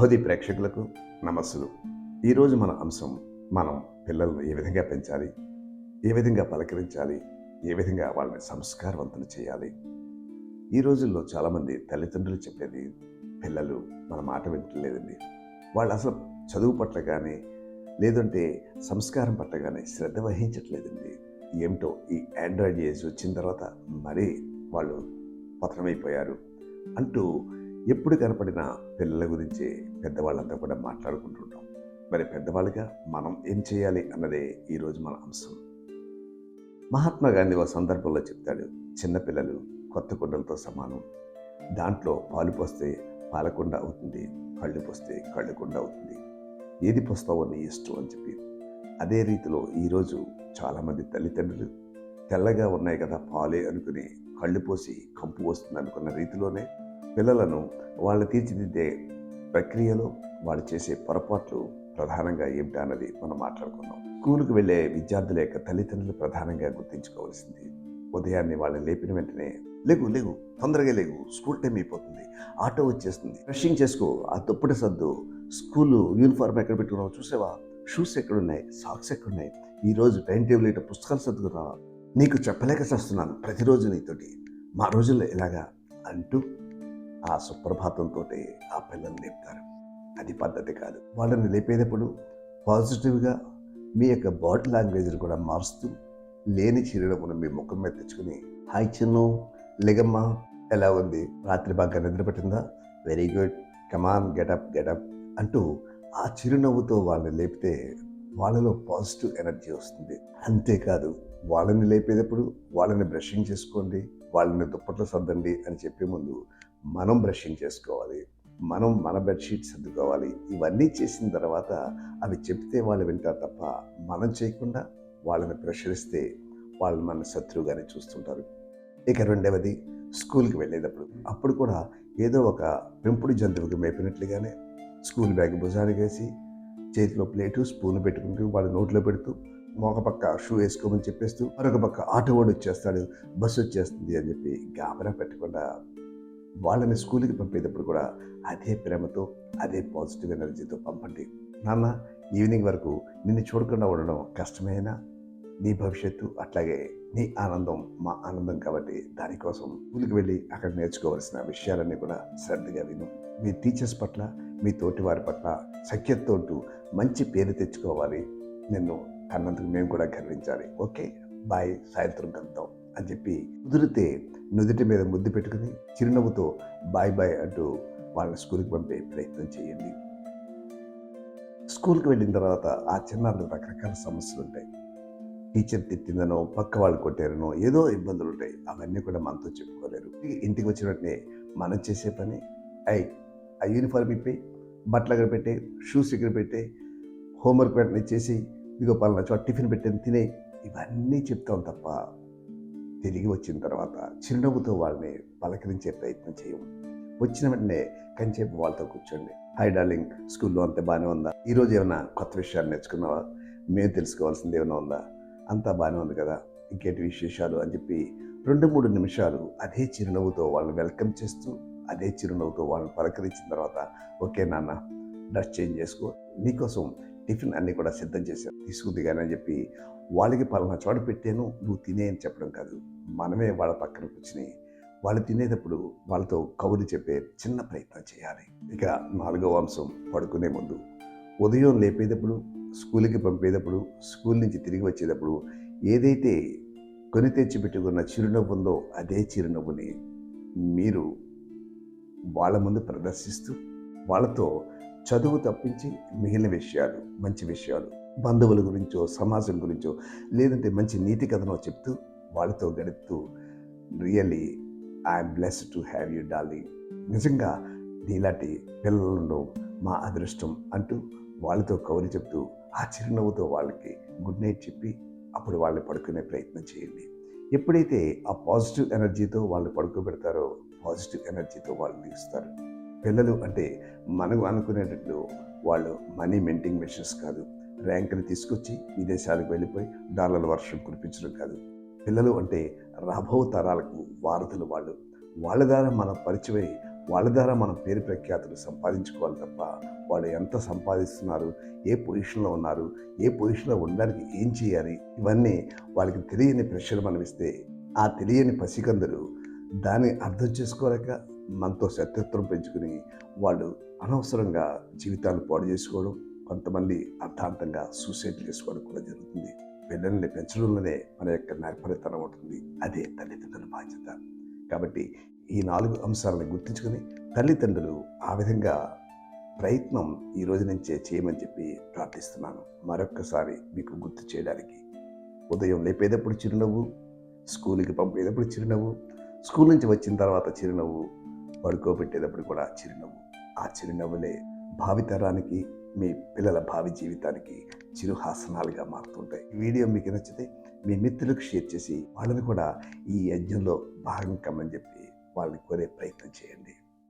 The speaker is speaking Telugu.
బోధి ప్రేక్షకులకు నమస్సులు. ఈరోజు మన అంశం మనం పిల్లలను ఏ విధంగా పెంచాలి? ఏ విధంగా పలకరించాలి? ఏ విధంగా వాళ్ళని సంస్కారవంతులు చేయాలి? ఈ రోజుల్లో చాలామంది తల్లిదండ్రులు చెప్పేది పిల్లలు మన మాట వింటలేదండి. వాళ్ళు అసలు చదువు పట్ల కానీ లేదంటే సంస్కారం పట్ల కానీ శ్రద్ధ వహించట్లేదండి. ఏమిటో ఈ ఆండ్రాయిడ్ ఏజ్ వచ్చిన తర్వాత మరీ వాళ్ళు పతనమైపోయారు అంటూ ఎప్పుడు కనపడిన పిల్లల గురించి పెద్దవాళ్ళంతా కూడా మాట్లాడుకుంటుంటాం. మరి పెద్దవాళ్ళుగా మనం ఏం చేయాలి అన్నదే ఈరోజు మన అంశం. మహాత్మా గాంధీ ఒక సందర్భంలో చెప్తాడు చిన్నపిల్లలు కొత్త కుండలతో సమానం. దాంట్లో పాలు పోస్తే పాలకుండ అవుతుంది కళ్ళు పోస్తే కళ్ళుకుండ అవుతుంది. ఏది పోస్తావో నీ ఇష్టం అని చెప్పి. అదే రీతిలో ఈరోజు చాలామంది తల్లిదండ్రులు తెల్లగా ఉన్నాయి కదా పాలే అనుకుని కళ్ళు పోసి కంపు వస్తుంది అనుకున్న రీతిలోనే పిల్లలను వాళ్ళు తీర్చిదిద్దే ప్రక్రియలో వాళ్ళు చేసే పొరపాట్లు ప్రధానంగా ఏమిటా అన్నది మనం మాట్లాడుకుందాం. స్కూల్కి వెళ్ళే విద్యార్థుల యొక్క తల్లిదండ్రులు ప్రధానంగా గుర్తించుకోవాల్సింది ఉదయాన్నే వాళ్ళని లేపిన వెంటనే లేగు లేగు తొందరగా లేగు స్కూల్ టైం అయిపోతుంది ఆటో వచ్చేస్తుంది బ్రషింగ్ చేసుకో ఆ దుప్పటి సర్దు స్కూలు యూనిఫామ్ ఎక్కడ పెట్టుకున్నావు చూసావా షూస్ ఎక్కడున్నాయి సాక్స్ ఎక్కడున్నాయి ఈరోజు టైం టేబుల్ ఇట్లా పుస్తకాలు సర్దుకున్నావా నీకు చెప్పలేక చేస్తున్నాను ప్రతిరోజు నీతోటి. మా రోజుల్లో ఇలాగా అంటూ ఆ సుప్రభాతంతో ఆ పిల్లల్ని లేపుతారు. అది పద్ధతి కాదు. వాళ్ళని లేపేటప్పుడు పాజిటివ్గా మీ యొక్క బాడీ లాంగ్వేజ్ని కూడా మారుస్తూ లేని చిరునవ్వును మీ ముఖం మీద తెచ్చుకుని హాయ్ చిన్ను లెగమ్మా ఎలా ఉంది? రాత్రి బాగా నిద్రపట్టిందా very good. Come on get up get up అంటూ ఆ చిరునవ్వుతో వాళ్ళని లేపితే వాళ్ళలో పాజిటివ్ ఎనర్జీ వస్తుంది. అంతేకాదు వాళ్ళని లేపేటప్పుడు వాళ్ళని బ్రషింగ్ చేసుకోండి వాళ్ళని దుప్పట్లు సర్దండి అని చెప్పే ముందు మనం బ్రషింగ్ చేసుకోవాలి మనం మన బెడ్షీట్ సర్దుకోవాలి ఇవన్నీ చేసిన తర్వాత అవి చెప్తే వాళ్ళు వింటారు తప్ప మనం చేయకుండా వాళ్ళని ప్రెషరిస్తే వాళ్ళు మన శత్రువుగానే చూస్తుంటారు. ఇక రెండవది స్కూల్కి వెళ్ళేటప్పుడు. అప్పుడు కూడా ఏదో ఒక పెంపుడు జంతువుకి మేపినట్లుగానే స్కూల్ బ్యాగ్ భుజానికి వేసి చేతిలో ప్లేటు స్పూన్ పెట్టుకుంటూ వాళ్ళ నోట్లో పెడుతూ ఒక పక్క షూ వేసుకోమని చెప్పేస్తూ మరొక పక్క ఆటో వాడు వచ్చేస్తాడు బస్సు వచ్చేస్తుంది అని చెప్పి గాబరా పెట్టకుండా వాళ్ళని స్కూల్కి పంపేటప్పుడు కూడా అదే ప్రేమతో అదే పాజిటివ్ ఎనర్జీతో పంపండి. నాన్న ఈవినింగ్ వరకు నిన్ను చూడకుండా ఉండడం కష్టమేనా? నీ భవిష్యత్తు అట్లాగే నీ ఆనందం మా ఆనందం కాబట్టి దానికోసం స్కూల్కి వెళ్ళి అక్కడ నేర్చుకోవాల్సిన విషయాలన్నీ కూడా శ్రద్ధగా విను. మీ టీచర్స్ పట్ల మీ తోటి వారి పట్ల సఖ్యతతో మంచి పేరు తెచ్చుకోవాలి. నిన్ను కన్నందుకు మేము కూడా గర్వించాలి. ఓకే? బాయ్. సాయంత్రం కలుద్దాం. అని చెప్పి కుదిరితే నుదుటి మీద ముద్దు పెట్టుకుని చిరునవ్వుతో బాయ్ బాయ్ అంటూ వాళ్ళని స్కూల్కి పంపే ప్రయత్నం చేయండి. స్కూల్కి వెళ్ళిన తర్వాత ఆ చిన్నారులు రకరకాల సమస్యలు ఉంటాయి. టీచర్ తిట్టిందనో పక్క వాళ్ళు కొట్టారనో ఏదో ఇబ్బందులు ఉంటాయి. అవన్నీ కూడా మనతో చెప్పుకోలేరు. ఇంటికి వచ్చిన వెంటనే మనం చేసే పని ఐ ఆ యూనిఫామ్ ఇప్పి బట్టలు అక్కడ పెట్టే షూస్ ఇక్కడ పెట్టే హోంవర్క్ వెంటనే చేసి ఇదిగో పలానా చోట టిఫిన్ పెట్టాను తినే ఇవన్నీ చెప్తాం తప్ప తిరిగి వచ్చిన తర్వాత చిరునవ్వుతో వాళ్ళని పలకరించే ప్రయత్నం చేయము వచ్చిన వెంటనే కంచేపు వాళ్ళతో కూర్చోండి. హాయ్ డార్లింగ్ స్కూల్లో అంతే బాగానే ఉందా? ఈరోజు ఏమైనా కొత్త విషయాలు నేర్చుకున్నావా? మేము తెలుసుకోవాల్సింది ఏమైనా ఉందా? అంతా బాగానే ఉంది కదా? ఇంకేంటి విశేషాలు? అని చెప్పి రెండు మూడు నిమిషాలు అదే చిరునవ్వుతో వాళ్ళని వెల్కమ్ చేస్తూ అదే చిరునవ్వుతో వాళ్ళని పలకరించిన తర్వాత ఓకే నాన్న డ్రెస్ చేంజ్ చేసుకో. నీకోసం టిఫిన్ అన్నీ కూడా సిద్ధం చేశాను. తీసుకుందిగానే అని చెప్పి వాళ్ళకి పలానా చోట పెట్టాను. నువ్వు తినే అని చెప్పడం కాదు. మనమే వాళ్ళ పక్కన కూర్చుని వాళ్ళు తినేటప్పుడు వాళ్ళతో కబుర్లు చెప్పే చిన్న ప్రయత్నం చేయాలి. ఇక నాలుగవ అంశం పడుకునే ముందు ఉదయం లేపేటప్పుడు స్కూల్కి పంపేటప్పుడు స్కూల్ నుంచి తిరిగి వచ్చేటప్పుడు ఏదైతే కొని తెచ్చి పెట్టుకున్న చిరునవ్వు ఉందో అదే చిరునవ్వుని మీరు వాళ్ళ ముందు ప్రదర్శిస్తూ వాళ్ళతో చదువు తప్పించి మిగిలిన విషయాలు మంచి విషయాలు బంధువుల గురించో సమాజం గురించో లేదంటే మంచి నీతి కథనో చెప్తూ వాళ్ళతో గడుపుతూ really I'm bless to have you darling నిజంగా నీలాంటి పిల్లలు మా అదృష్టం అంటూ వాళ్ళతో కౌరి చెప్తూ ఆ చిరునవ్వుతో వాళ్ళకి గుడ్ నైట్ చెప్పి అప్పుడు వాళ్ళని పడుకునే ప్రయత్నం చేయండి. ఎప్పుడైతే ఆ పాజిటివ్ ఎనర్జీతో వాళ్ళు పడుకోబెడతారో పాజిటివ్ ఎనర్జీతో వాళ్ళు నిలుస్తారు. పిల్లలు అంటే మనకు అనుకునేటట్లు వాళ్ళు మనీ మెంటింగ్ మెషిన్స్ కాదు. ర్యాంకులు తీసుకొచ్చి విదేశాలకు వెళ్ళిపోయి డాలర్ల వర్షం కురిపించడం కాదు. పిల్లలు అంటే రాబో తరాలకు వారధులు వాళ్ళు. వాళ్ళ ద్వారా మనం పరిచయమై వాళ్ళ ద్వారా మనం పేరు ప్రఖ్యాతులు సంపాదించుకోవాలి తప్ప వాళ్ళు ఎంత సంపాదిస్తున్నారు ఏ పొజిషన్లో ఉన్నారు ఏ పొజిషన్లో ఉండడానికి ఏం చేయాలి ఇవన్నీ వాళ్ళకి తెలియని ప్రెషర్ మనం ఇస్తే ఆ తెలియని పసికందరు దాన్ని అర్థం చేసుకోలేక మనతో శత్రుత్వం పెంచుకుని వాళ్ళు అనవసరంగా జీవితాలు పాడు చేసుకోవడం కొంతమంది అర్థాంతంగా సూసైడ్ చేసుకోవడం కూడా జరుగుతుంది. పిల్లల్ని పెంచడంలోనే మన యొక్క నైపుణ్యతనం ఉంటుంది. అదే తల్లిదండ్రుల బాధ్యత. కాబట్టి ఈ నాలుగు అంశాలను గుర్తుంచుకొని తల్లిదండ్రులు ఆ విధంగా ప్రయత్నం ఈ రోజు నుంచే చేయమని చెప్పి ప్రార్థిస్తున్నాను. మరొక్కసారి మీకు గుర్తు చేయడానికి. ఉదయం లేపేటప్పుడు చిరునవ్వు స్కూల్కి పంపేటప్పుడు చిరునవ్వు స్కూల్ నుంచి వచ్చిన తర్వాత చిరునవ్వు పడుకోబెట్టేటప్పుడు కూడా చిరునవ్వు. ఆ చిరునవ్వులే భావితరానికి మీ పిల్లల భావి జీవితానికి చిరుహాసనాలుగా మారుతుంటాయి. వీడియో మీకు నచ్చితే మీ మిత్రులకు షేర్ చేసి వాళ్ళని కూడా ఈ యజ్ఞంలో భాగం కమ్మని చెప్పి వాళ్ళని కోరే ప్రయత్నం చేయండి.